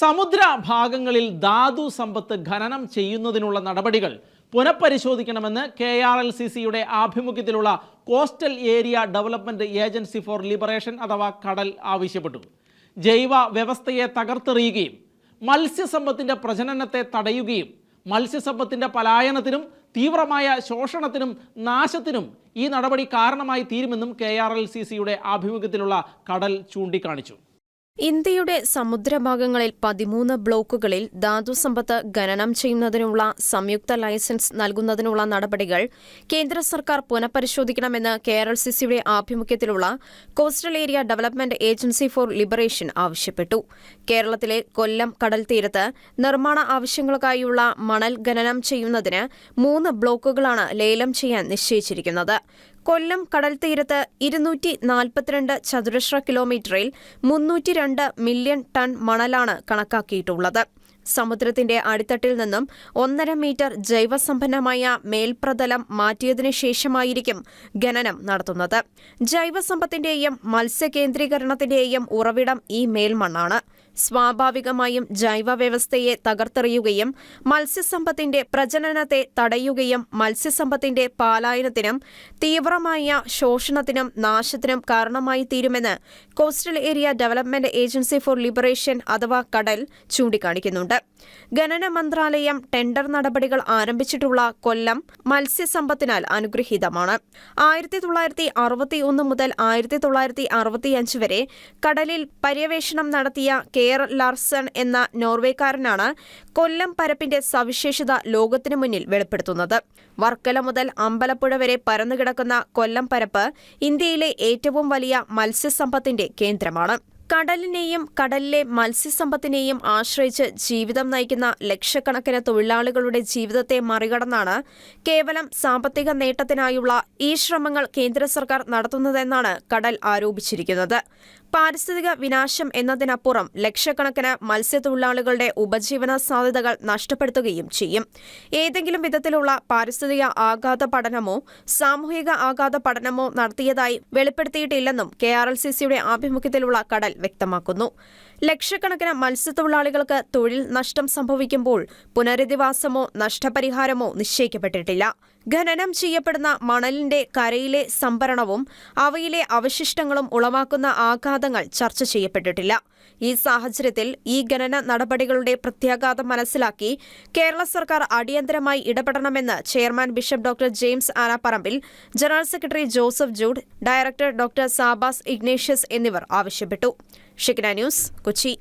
സമുദ്ര ഭാഗങ്ങളിൽ ധാതു സമ്പത്ത് ഖനനം ചെയ്യുന്നതിനുള്ള നടപടികൾ പുനഃപരിശോധിക്കണമെന്ന് കെ ആർ എൽ സി സിയുടെ ആഭിമുഖ്യത്തിലുള്ള coastal area development agency for liberation അഥവാ കടൽ ആവശ്യപ്പെട്ടു. ജൈവ വ്യവസ്ഥയെ തകർത്തെറിയുകയും മത്സ്യസമ്പത്തിന്റെ പ്രജനനത്തെ തടയുകയും മത്സ്യസമ്പത്തിന്റെ പലായനത്തിനും തീവ്രമായ ശോഷണത്തിനും നാശത്തിനും ഈ നടപടി കാരണമായി തീരുമെന്നും കെ ആർ എൽ സി സിയുടെ ആഭിമുഖ്യത്തിലുള്ള കടൽ ചൂണ്ടിക്കാണിച്ചു. ഇന്ത്യയുടെ സമുദ്രഭാഗങ്ങളിൽ പതിമൂന്ന് ബ്ലോക്കുകളിൽ ധാതുസമ്പത്ത് ഖനനം ചെയ്യുന്നതിനുള്ള സംയുക്ത ലൈസൻസ് നൽകുന്നതിനുള്ള നടപടികൾ കേന്ദ്ര സർക്കാർ പുനഃപരിശോധിക്കണമെന്ന് കേരള സിസിയുടെ ആഭിമുഖ്യത്തിലുള്ള coastal area development agency for liberation ആവശ്യപ്പെട്ടു. കേരളത്തിലെ കൊല്ലം കടൽ തീരത്ത് നിർമ്മാണ ആവശ്യങ്ങൾക്കായുള്ള മണൽ ഖനനം ചെയ്യുന്നതിന് മൂന്ന് ബ്ലോക്കുകളാണ് ലേലം ചെയ്യാൻ നിശ്ചയിച്ചിരിക്കുന്നത്. കൊല്ലം കടൽ തീരത്ത് ഇരുന്നൂറ്റി നാൽപ്പത്തിരണ്ട് ചതുരശ്ര കിലോമീറ്ററിൽ മുന്നൂറ്റി രണ്ട് മില്യൺ ടൺ മണലാണ് കണക്കാക്കിയിട്ടുള്ളത്. സമുദ്രത്തിന്റെ അടിത്തട്ടിൽ നിന്നും ഒന്നര മീറ്റർ ജൈവസമ്പന്നമായ മേൽപ്രതലം മാറ്റിയതിനു ശേഷമായിരിക്കും ഖനനം നടത്തുന്നത്. ജൈവസമ്പത്തിന്റെയും മത്സ്യകേന്ദ്രീകരണത്തിന്റെയും ഉറവിടം ഈ മേൽമണ്ണാണ്. സ്വാഭാവികമായും ജൈവ വ്യവസ്ഥയെ തകർത്തെറിയുകയും മത്സ്യസമ്പത്തിന്റെ പ്രജനനത്തെ തടയുകയും മത്സ്യസമ്പത്തിന്റെ പാലായനത്തിനും തീവ്രമായ ശോഷണത്തിനും നാശത്തിനും കാരണമായി തീരുമെന്ന് coastal area development agency for liberation അഥവാ കടൽ ചൂണ്ടിക്കാണിക്കുന്നുണ്ട്. ഖനന മന്ത്രാലയം ടെൻഡർ നടപടികൾ ആരംഭിച്ചിട്ടുള്ള കൊല്ലം മത്സ്യസമ്പത്തിനാൽ അനുഗ്രഹീതമാണ്. ആയിരത്തി തൊള്ളായിരത്തി അറുപത്തി ഒന്ന് മുതൽ ആയിരത്തി തൊള്ളായിരത്തി അറുപത്തിയഞ്ച് വരെ കടലിൽ പര്യവേഷണം നടത്തിയ കെയർ ലാർസൺ എന്ന നോർവേക്കാരനാണ് കൊല്ലം പരപ്പിന്റെ സവിശേഷത ലോകത്തിനു മുന്നിൽ വെളിപ്പെടുത്തുന്നത്. വർക്കല മുതൽ അമ്പലപ്പുഴ വരെ പരന്നുകിടക്കുന്ന കൊല്ലം പരപ്പ് ഇന്ത്യയിലെ ഏറ്റവും വലിയ മത്സ്യസമ്പത്തിന്റെ കേന്ദ്രമാണ്. കടലിനെയും കടലിലെ മത്സ്യസമ്പത്തിനെയും ആശ്രയിച്ച് ജീവിതം നയിക്കുന്ന ലക്ഷക്കണക്കിന് തൊഴിലാളികളുടെ ജീവിതത്തെ മറികടന്നാണ് കേവലം സാമ്പത്തിക നേട്ടത്തിനായുള്ള ഈ ശ്രമങ്ങൾ കേന്ദ്ര സർക്കാർ നടത്തുന്നതെന്നാണ് കടൽ ആരോപിച്ചിരിക്കുന്നത്. പാരിസ്ഥിതിക വിനാശം എന്നതിനപ്പുറം ലക്ഷക്കണക്കിന് മത്സ്യത്തൊഴിലാളികളുടെ ഉപജീവന സാധ്യതകൾ നഷ്ടപ്പെടുത്തുകയും ചെയ്യും. ഏതെങ്കിലും വിധത്തിലുള്ള പാരിസ്ഥിതിക ആഘാത പഠനമോ സാമൂഹിക ആഘാത പഠനമോ നടത്തിയതായി വെളിപ്പെടുത്തിയിട്ടില്ലെന്നും കെ ആർ എൽ സി സിയുടെ ആഭിമുഖ്യത്തിലുള്ള കടൽ വ്യക്തമാക്കുന്നു. ലക്ഷക്കണക്കിന് മത്സ്യത്തൊഴിലാളികൾക്ക് തൊഴിൽ നഷ്ടം സംഭവിക്കുമ്പോൾ പുനരധിവാസമോ നഷ്ടപരിഹാരമോ നിശ്ചയിക്കപ്പെട്ടിട്ടില്ല. ഖനനം ചെയ്യപ്പെടുന്ന മണലിന്റെ കരയിലെ സംഭരണവും അവയിലെ അവശിഷ്ടങ്ങളും ഉളവാക്കുന്ന ആഘാതങ്ങൾ ചർച്ച ചെയ്യപ്പെട്ടിട്ടില്ല. ഈ സാഹചര്യത്തിൽ ഈ ഖനന നടപടികളുടെ പ്രത്യാഘാതം മനസ്സിലാക്കി കേരള സർക്കാർ അടിയന്തരമായി ഇടപെടണമെന്ന് chairman bishop doctor James Anaparambil general secretary Joseph Jude director doctor Sabas Ignatius എന്നിവർ ആവശ്യപ്പെട്ടു. ന്യൂസ് കൊച്ചി.